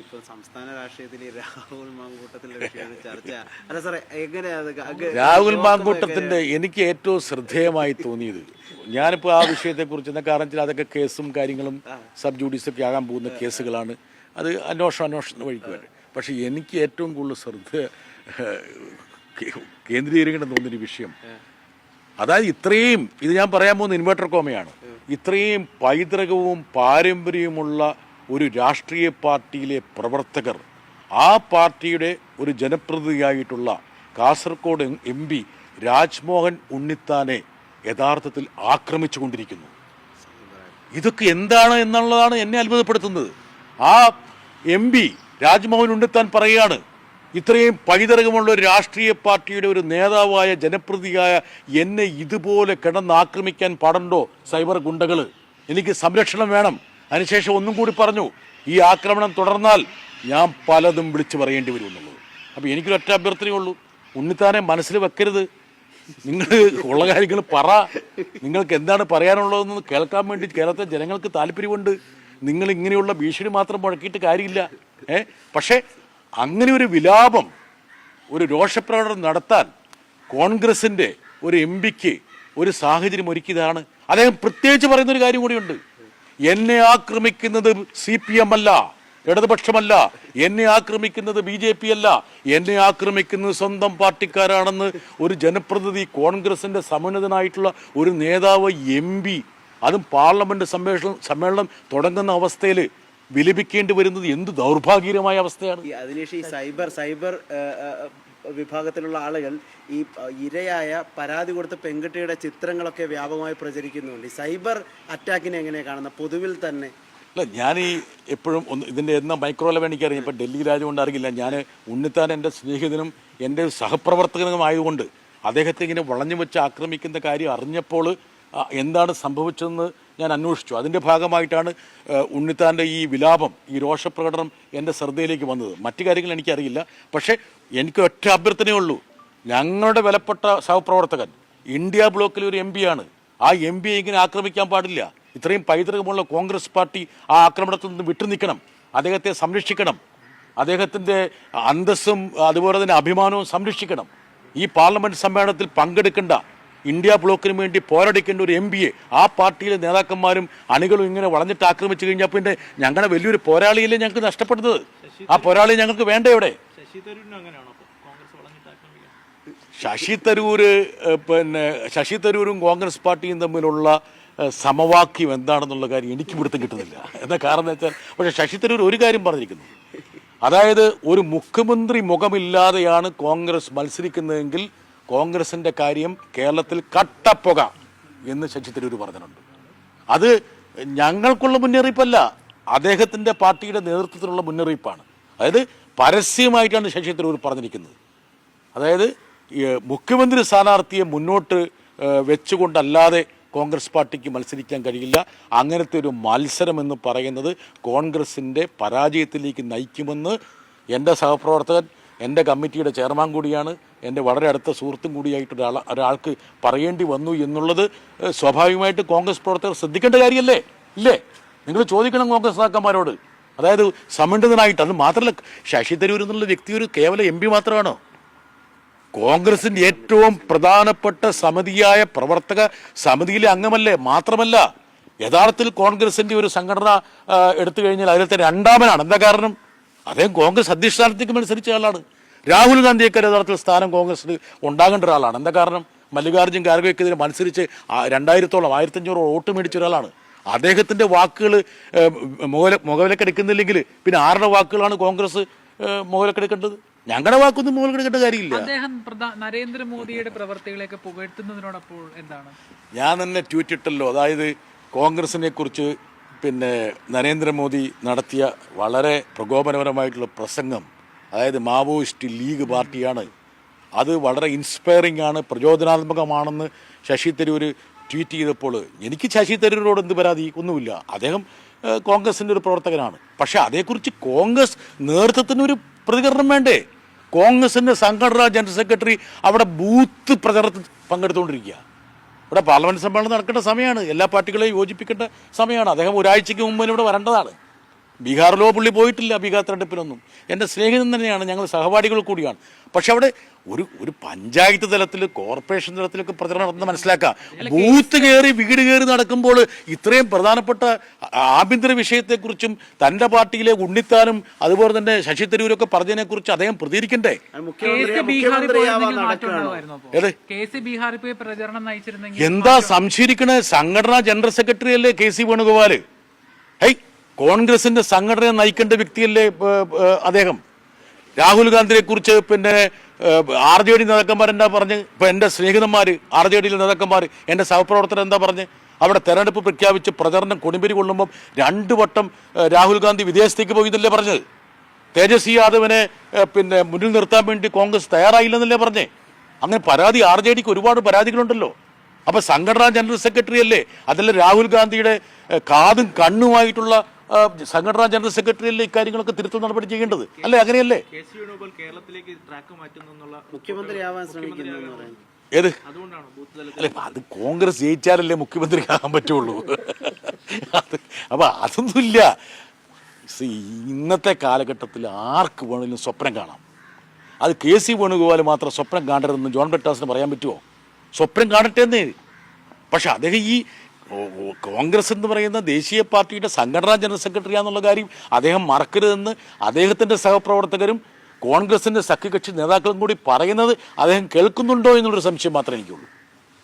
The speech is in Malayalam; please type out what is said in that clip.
ഇപ്പൊ സംസ്ഥാന രാഷ്ട്രീയത്തിൽ രാഹുൽ മാങ്കൂട്ടത്തിന്റെ വിഷയമാണ് ചർച്ച. അല്ല സാറേ എങ്ങനെയാ രാഹുൽ മാങ്കൂട്ടത്തിന്റെ എനിക്ക് ഏറ്റവും ശ്രദ്ധേയമായി തോന്നിയത് ഞാനിപ്പോൾ ആ വിഷയത്തെക്കുറിച്ച് എന്താ കാരണം വെച്ചാൽ അതൊക്കെ കേസും കാര്യങ്ങളും സബ് ജുഡീസൊക്കെ ആകാൻ പോകുന്ന കേസുകളാണ്. അത് അന്വേഷണം അന്വേഷണം വഴിക്ക് വേണ്ടി. പക്ഷേ എനിക്ക് ഏറ്റവും കൂടുതൽ ശ്രദ്ധ കേന്ദ്രീകരിക്കണം തോന്നിയൊരു വിഷയം. അതായത് ഇത്രയും ഇത് ഞാൻ പറയാൻ പോകുന്ന ഇൻവെർട്ടർ കോമയാണ്. ഇത്രയും പൈതൃകവും പാരമ്പര്യവുമുള്ള ഒരു രാഷ്ട്രീയ പാർട്ടിയിലെ പ്രവർത്തകർ ആ പാർട്ടിയുടെ ഒരു ജനപ്രതിനിധിയായിട്ടുള്ള കാസർഗോഡ് എം പി രാജ്മോഹൻ ഉണ്ണിത്താനെ യഥാർത്ഥത്തിൽ ആക്രമിച്ചു കൊണ്ടിരിക്കുന്നു ഇതൊക്കെ എന്താണ് എന്നുള്ളതാണ് എന്നെ അത്ഭുതപ്പെടുത്തുന്നത്. ആ എം പി രാജ്മോഹൻ ഉണ്ണിത്താൻ പറയുകയാണ് ഇത്രയും പൈതൃകമുള്ള ഒരു രാഷ്ട്രീയ പാർട്ടിയുടെ ഒരു നേതാവായ ജനപ്രതിയായ എന്നെ ഇതുപോലെ കിടന്ന് ആക്രമിക്കാൻ പാടുണ്ടോ സൈബർ ഗുണ്ടകൾ എനിക്ക് സംരക്ഷണം വേണം. അതിനുശേഷം ഒന്നും കൂടി പറഞ്ഞു ഈ ആക്രമണം തുടർന്നാൽ ഞാൻ പലതും വിളിച്ചു പറയേണ്ടി വരും എന്നുള്ളത്. അപ്പോൾ എനിക്കൊരൊറ്റ അഭ്യർത്ഥനയേ ഉള്ളൂ. ഉണ്ണിത്താനെ മനസ്സിൽ വെക്കരുത്. നിങ്ങൾ ഉള്ള കാര്യങ്ങൾ പറ. നിങ്ങൾക്ക് എന്താണ് പറയാനുള്ളതെന്ന് കേൾക്കാൻ വേണ്ടി കേരളത്തെ ജനങ്ങൾക്ക് താല്പര്യമുണ്ട്. നിങ്ങൾ ഇങ്ങനെയുള്ള ഭീഷണി മാത്രം മുഴക്കിയിട്ട് കാര്യമില്ല. ഏ? പക്ഷേ അങ്ങനെ ഒരു വിലാപം ഒരു രോഷപ്രകടനം നടത്താൻ കോൺഗ്രസിന്റെ ഒരു എം പിക്ക് ഒരു സാഹചര്യം ഒരുക്കിയതാണ്. അദ്ദേഹം പ്രത്യേകിച്ച് പറയുന്ന ഒരു കാര്യം കൂടിയുണ്ട്. എന്നെ ആക്രമിക്കുന്നത് സി പി എം അല്ല ഇടതുപക്ഷമല്ല. എന്നെ ആക്രമിക്കുന്നത് ബി ജെ പി അല്ല. എന്നെ ആക്രമിക്കുന്നത് സ്വന്തം പാർട്ടിക്കാരാണെന്ന് ഒരു ജനപ്രതിനിധി കോൺഗ്രസിന്റെ സമുന്നതനായിട്ടുള്ള ഒരു നേതാവ് എം പി. അതും പാർലമെന്റ് സമ്മേളനം സമ്മേളനം തുടങ്ങുന്ന അവസ്ഥയിൽ വിലപിക്കേണ്ടി വരുന്നത് എന്ത് ദൗർഭാഗ്യകരമായ അവസ്ഥയാണ്. അതിനുശേഷം സൈബർ സൈബർ വിഭാഗത്തിലുള്ള ആളുകൾ ഈ ഇരയായ പരാതി കൊടുത്ത പെൺകുട്ടിയുടെ ചിത്രങ്ങളൊക്കെ വ്യാപകമായി പ്രചരിക്കുന്നുണ്ട്. സൈബർ അറ്റാക്കിനെ എങ്ങനെയാണ് കാണുന്നത്? പൊതുവിൽ തന്നെ. അല്ല ഞാൻ ഈ എപ്പോഴും ഒന്ന് ഇതിന്റെ എന്നാ മൈക്രോ ലെവൽ എനിക്കറിയാം. ഇപ്പം ഡൽഹി രാജുകൊണ്ട് അറിയില്ല. ഞാൻ ഉണ്ണിത്താൻ എന്റെ സ്നേഹിതനും എന്റെ സഹപ്രവർത്തകനും ആയതുകൊണ്ട് അദ്ദേഹത്തെ ഇങ്ങനെ വളഞ്ഞു വെച്ച് ആക്രമിക്കുന്ന കാര്യം അറിഞ്ഞപ്പോൾ എന്താണ് സംഭവിച്ചതെന്ന് ഞാൻ അന്വേഷിച്ചു. അതിന്റെ ഭാഗമായിട്ടാണ് ഉണ്ണിത്താന്റെ ഈ വിലാപം ഈ രോഷപ്രകടനം എന്റെ ശ്രദ്ധയിലേക്ക് വന്നത്. മറ്റു കാര്യങ്ങൾ എനിക്കറിയില്ല. പക്ഷേ എനിക്ക് ഒറ്റ അഭ്യർത്ഥനയേ ഉള്ളൂ. ഞങ്ങളുടെ വിലപ്പെട്ട സഹപ്രവർത്തകൻ ഇന്ത്യ ബ്ലോക്കിലെ ഒരു എം ആണ് ആ എം പിയെ ഇങ്ങനെ ആക്രമിക്കാൻ പാടില്ല. ഇത്രയും പൈതൃകമുള്ള കോൺഗ്രസ് പാർട്ടി ആ ആക്രമണത്തിൽ നിന്ന് വിട്ടു നിൽക്കണം. അദ്ദേഹത്തെ സംരക്ഷിക്കണം. അദ്ദേഹത്തിന്റെ അന്തസ്സും അതുപോലെ തന്നെ അഭിമാനവും സംരക്ഷിക്കണം. ഈ പാർലമെന്റ് സമ്മേളനത്തിൽ പങ്കെടുക്കേണ്ട ഇന്ത്യ ബ്ലോക്കിന് വേണ്ടി പോരടിക്കേണ്ട ഒരു എം പിയെ ആ പാർട്ടിയിലെ നേതാക്കന്മാരും അണികളും ഇങ്ങനെ വളഞ്ഞിട്ട് ആക്രമിച്ചു കഴിഞ്ഞാൽ പിന്നെ ഞങ്ങളുടെ വലിയൊരു പോരാളിയല്ലേ ഞങ്ങൾക്ക് നഷ്ടപ്പെടുന്നത് ആ പോരാളി ഞങ്ങൾക്ക് വേണ്ട ഇവിടെ? ശശി തരൂര് പിന്നെ ശശി തരൂരും കോൺഗ്രസ് പാർട്ടിയും തമ്മിലുള്ള സമവാക്യം എന്താണെന്നുള്ള കാര്യം എനിക്ക് പിടുത്തം കിട്ടുന്നില്ല. എന്താ കാരണം എന്ന് വെച്ചാൽ പക്ഷേ ശശി തരൂർ ഒരു കാര്യം പറഞ്ഞിരിക്കുന്നു. അതായത് ഒരു മുഖ്യമന്ത്രി മുഖമില്ലാതെയാണ് കോൺഗ്രസ് മത്സരിക്കുന്നതെങ്കിൽ കോൺഗ്രസിന്റെ കാര്യം കേരളത്തിൽ കട്ടപ്പുക എന്ന് ശശി തരൂർ പറഞ്ഞിട്ടുണ്ട്. അത് ഞങ്ങൾക്കുള്ള മുന്നറിയിപ്പല്ല അദ്ദേഹത്തിന്റെ പാർട്ടിയുടെ നേതൃത്വത്തിലുള്ള മുന്നറിയിപ്പാണ്. അതായത് പരസ്യമായിട്ടാണ് ശശി തരൂർ പറഞ്ഞിരിക്കുന്നത്. അതായത് മുഖ്യമന്ത്രി സ്ഥാനാർത്ഥിയെ മുന്നോട്ട് വെച്ചുകൊണ്ടല്ലാതെ കോൺഗ്രസ് പാർട്ടിക്ക് മത്സരിക്കാൻ കഴിയില്ല. അങ്ങനത്തെ ഒരു മത്സരം എന്ന് പറയുന്നത് കോൺഗ്രസിന്റെ പരാജയത്തിലേക്ക് നയിക്കുമെന്ന് എന്റെ സഹപ്രവർത്തകൻ എന്റെ കമ്മിറ്റിയുടെ ചെയർമാൻ കൂടിയാണ്. എന്റെ വളരെ അടുത്ത സുഹൃത്തും കൂടിയായിട്ട് ഒരാൾ ഒരാൾക്ക് പറയേണ്ടി വന്നു എന്നുള്ളത് സ്വാഭാവികമായിട്ട് കോൺഗ്രസ് പ്രവർത്തകർ ശ്രദ്ധിക്കേണ്ട കാര്യമല്ലേ? ഇല്ലേ? നിങ്ങൾ ചോദിക്കണം കോൺഗ്രസ് നേതാക്കന്മാരോട്. അതായത് സമന്വിതനായിട്ട് അത് മാത്രമല്ല ശശി തരൂർ എന്നുള്ള വ്യക്തി ഒരു കേവല എം പി മാത്രമാണോ? കോൺഗ്രസിന്റെ ഏറ്റവും പ്രധാനപ്പെട്ട സമിതിയായ പ്രവർത്തക സമിതിയിലെ അംഗമല്ലേ? മാത്രമല്ല യഥാർത്ഥത്തിൽ കോൺഗ്രസിന്റെ ഒരു സംഘടന എടുത്തു കഴിഞ്ഞാൽ അതിലത്തെ രണ്ടാമനാണ്. എന്താ കാരണം? അദ്ദേഹം കോൺഗ്രസ് അധ്യക്ഷ അനുസരിച്ച ആളാണ്. രാഹുൽ ഗാന്ധിയൊക്കെ യഥാർത്ഥത്തിൽ സ്ഥാനം കോൺഗ്രസിൽ ഉണ്ടാകേണ്ട ഒരാളാണ്. എന്താ കാരണം? മല്ലികാർജുൻ ഖാർഗെക്കെതിരെ മത്സരിച്ച് രണ്ടായിരത്തോളം ആയിരത്തഞ്ഞൂറ് വോട്ട് മേടിച്ച ഒരാളാണ്. അദ്ദേഹത്തിന്റെ വാക്കുകൾ മുഖല മുഖവിലക്കെടുക്കുന്നില്ലെങ്കിൽ പിന്നെ ആരുടെ വാക്കുകളാണ് കോൺഗ്രസ് മുഖവിലക്കെടുക്കേണ്ടത്? ഞങ്ങളുടെ വാക്കൊന്നും മുഖവിലക്കെടുക്കേണ്ട കാര്യമില്ല. അദ്ദേഹം നരേന്ദ്രമോദിയുടെ പ്രവർത്തികളെയൊക്കെ പുകഴ്ത്തുന്നതിനോടപ്പോൾ എന്താണ്? ഞാൻ തന്നെ ട്വീറ്റ് ഇട്ടല്ലോ. അതായത് കോൺഗ്രസിനെ കുറിച്ച് പിന്നെ നരേന്ദ്രമോദി നടത്തിയ വളരെ പ്രകോപനപരമായിട്ടുള്ള പ്രസംഗം അതായത് മാവോയിസ്റ്റ് ലീഗ് പാർട്ടിയാണ്. അത് വളരെ ഇൻസ്പയറിംഗ് ആണ് പ്രചോദനാത്മകമാണെന്ന് ശശി തരൂർ ട്വീറ്റ് ചെയ്തപ്പോൾ എനിക്ക് ശശി തരൂരോട് എന്ത് പരാതി? ഒന്നുമില്ല. അദ്ദേഹം കോൺഗ്രസിന്റെ ഒരു പ്രവർത്തകനാണ്. പക്ഷേ അതേക്കുറിച്ച് കോൺഗ്രസ് നേതൃത്വത്തിന് ഒരു പ്രതികരണം വേണ്ടേ? കോൺഗ്രസിന്റെ സംഘടനാ ജനറൽ സെക്രട്ടറി അവിടെ ബൂത്ത് പ്രചരണത്തിൽ പങ്കെടുത്തുകൊണ്ടിരിക്കുക. ഇവിടെ പാർലമെന്റ് സമ്മേളനം നടക്കേണ്ട സമയമാണ്. എല്ലാ പാർട്ടികളെയും യോജിപ്പിക്കേണ്ട സമയമാണ്. അദ്ദേഹം ഒരാഴ്ചയ്ക്ക് മുമ്പ് ഇവിടെ വരേണ്ടതാണ്. ബീഹാറിലോ പുള്ളി പോയിട്ടില്ല ബീഹാർ തെരഞ്ഞെടുപ്പിലൊന്നും. എന്റെ സ്നേഹിതൻ തന്നെയാണ് ഞങ്ങൾ സഹപാഠികൾ കൂടിയാണ്. പക്ഷെ അവിടെ ഒരു ഒരു പഞ്ചായത്ത് തലത്തിൽ കോർപ്പറേഷൻ തലത്തിലൊക്കെ പ്രചരണം നടത്തുന്നത് മനസ്സിലാക്കുക. ബൂത്ത് കയറി വീട് കയറി നടക്കുമ്പോൾ ഇത്രയും പ്രധാനപ്പെട്ട ആഭ്യന്തര വിഷയത്തെക്കുറിച്ചും തന്റെ പാർട്ടിയിലെ ഉണ്ണിത്താനും അതുപോലെ തന്നെ ശശി തരൂരൊക്കെ പറഞ്ഞതിനെക്കുറിച്ച് അദ്ദേഹം പ്രതികരിക്കണ്ടേ? എന്താ സംശയിക്കണേ? സംഘടനാ ജനറൽ സെക്രട്ടറി അല്ലേ കെ സി വേണുഗോപാൽ? ഹേയ് കോൺഗ്രസിന്റെ സംഘടന നയിക്കേണ്ട വ്യക്തിയല്ലേ അദ്ദേഹം? രാഹുൽ ഗാന്ധിയെ കുറിച്ച് പിന്നെ ആർ ജെ ഡി നേതാക്കന്മാർ എന്താ പറഞ്ഞ്? ഇപ്പൊ എന്റെ സ്നേഹിതന്മാര് ആർ ജെ ഡിയിലെ നേതാക്കന്മാർ എന്റെ സഹപ്രവർത്തകർ എന്താ പറഞ്ഞ്? അവിടെ തെരഞ്ഞെടുപ്പ് പ്രഖ്യാപിച്ച് പ്രചരണം കൊടിമ്പരി കൊള്ളുമ്പോൾ രണ്ടു വട്ടം രാഹുൽ ഗാന്ധി വിദേശത്തേക്ക് പോയിന്നല്ലേ പറഞ്ഞത്? തേജസ്വി യാദവിനെ പിന്നെ മുന്നിൽ നിർത്താൻ വേണ്ടി കോൺഗ്രസ് തയ്യാറായില്ലെന്നല്ലേ പറഞ്ഞേ? അങ്ങനെ പരാതി ആർ ജെ ഡിക്ക് ഒരുപാട് പരാതികളുണ്ടല്ലോ. അപ്പൊ സംഘടനാ ജനറൽ സെക്രട്ടറി അല്ലേ അതല്ല രാഹുൽ ഗാന്ധിയുടെ കാതും കണ്ണുമായിട്ടുള്ള സംഘടനാ ജനറൽ സെക്രട്ടറി അല്ലേ ഇക്കാര്യങ്ങളൊക്കെ തിരുത്തൽ നടപടി ചെയ്യേണ്ടത്. അല്ലേ? അങ്ങനെയല്ലേ? കേരളത്തിലേക്ക് ട്രാക്ക് മുഖ്യമന്ത്രിയാവാൻ ശ്രമിക്കുന്നു ഏത്? അതുകൊണ്ടാണ് ബൂത്ത് തലത്തിൽ അല്ലെ അത് കോൺഗ്രസ് ജയിച്ചാലല്ലേ മുഖ്യമന്ത്രി ആകാൻ പറ്റുള്ളൂ. അത് അപ്പൊ അതൊന്നുമില്ല. ഇന്നത്തെ കാലഘട്ടത്തിൽ ആർക്ക് വേണമെങ്കിലും സ്വപ്നം കാണാം. അത് കെ സി വേണുഗോപാൽ മാത്രം സ്വപ്നം കാണരുതെന്ന് ജോൺ ബെറ്റാസിന് പറയാൻ പറ്റുമോ സ്വപ്നം കാണട്ടെ എന്നേ പക്ഷെ അദ്ദേഹം ഈ കോൺഗ്രസ് എന്ന് പറയുന്ന ദേശീയ പാർട്ടിയുടെ സംഘടനാ ജനറൽ സെക്രട്ടറി എന്നുള്ള കാര്യം അദ്ദേഹം മറക്കരുതെന്ന് അദ്ദേഹത്തിന്റെ സഹപ്രവർത്തകരും കോൺഗ്രസിന്റെ സഖ്യകക്ഷി നേതാക്കളും കൂടി പറയുന്നത് അദ്ദേഹം കേൾക്കുന്നുണ്ടോ എന്നുള്ളൊരു സംശയം മാത്രമേ എനിക്കുള്ളൂ.